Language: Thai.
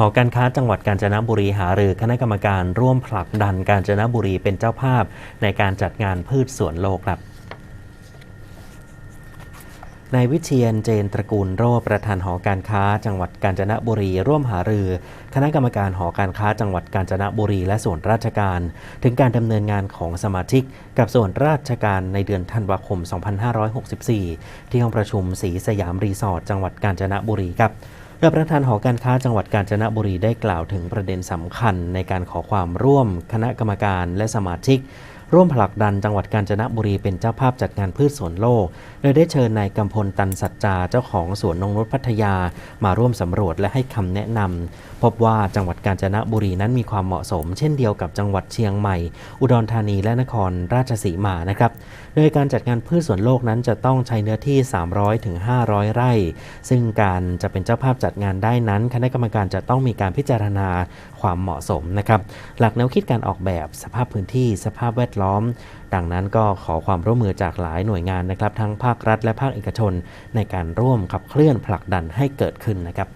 หอการค้าจังหวัดกาญจนบุรีหารือคณะกรรมการร่วมผลักดันกาญจนบุรีเป็นเจ้าภาพในการจัดงานพืชสวนโลกครับนายวิเชียนเจนตระกูลโรประธานหอการค้า จังหวัดกาญจนบุรี ร่วมหารือ คณะกรรมการหอการค้าจังหวัดกาญจนบุรี และส่วนราชการ ถึงการดำเนินงานของสมาชิก กับส่วนราชการในเดือนธันวาคม 2564 ที่ห้องประชุมศรีสยามรีสอร์ทจังหวัดกาญจนบุรีครับ โดยประธานหอการค้าจังหวัดกาญจนบุรีได้กล่าวถึงประเด็นสำคัญในการขอความร่วมคณะกรรมการและสมาชิก ร่วมผลักดันจังหวัดกาญจนบุรีเป็นเจ้าภาพจัดงานพืชสวนโลก โดยได้เชิญนายกำพลตันสัจจาเจ้าของสวนนงนุชพัทยา มาร่วมสำรวจและให้คำแนะนำพบว่าจังหวัดกาญจนบุรีนั้นมีความเหมาะสม เช่นเดียวกับจังหวัดเชียงใหม่ อุดรธานีและนครราชสีมานะครับ โดยการจัดงานพืชสวนโลกนั้นจะต้องใช้เนื้อที่300ถึง500 ไร่ ซึ่งการจะเป็นเจ้าภาพจัดงานได้นั้น คณะกรรมการจะต้องมีการพิจารณาความเหมาะสมนะครับหลักแนวคิดการออกแบบสภาพพื้นที่สภาพแวดล้อม ดังนั้นก็ขอความร่วมมือจากหลายหน่วยงานนะครับ ทั้งภาครัฐและภาคเอกชน ในการร่วมขับเคลื่อนผลักดันให้เกิดขึ้นนะครับ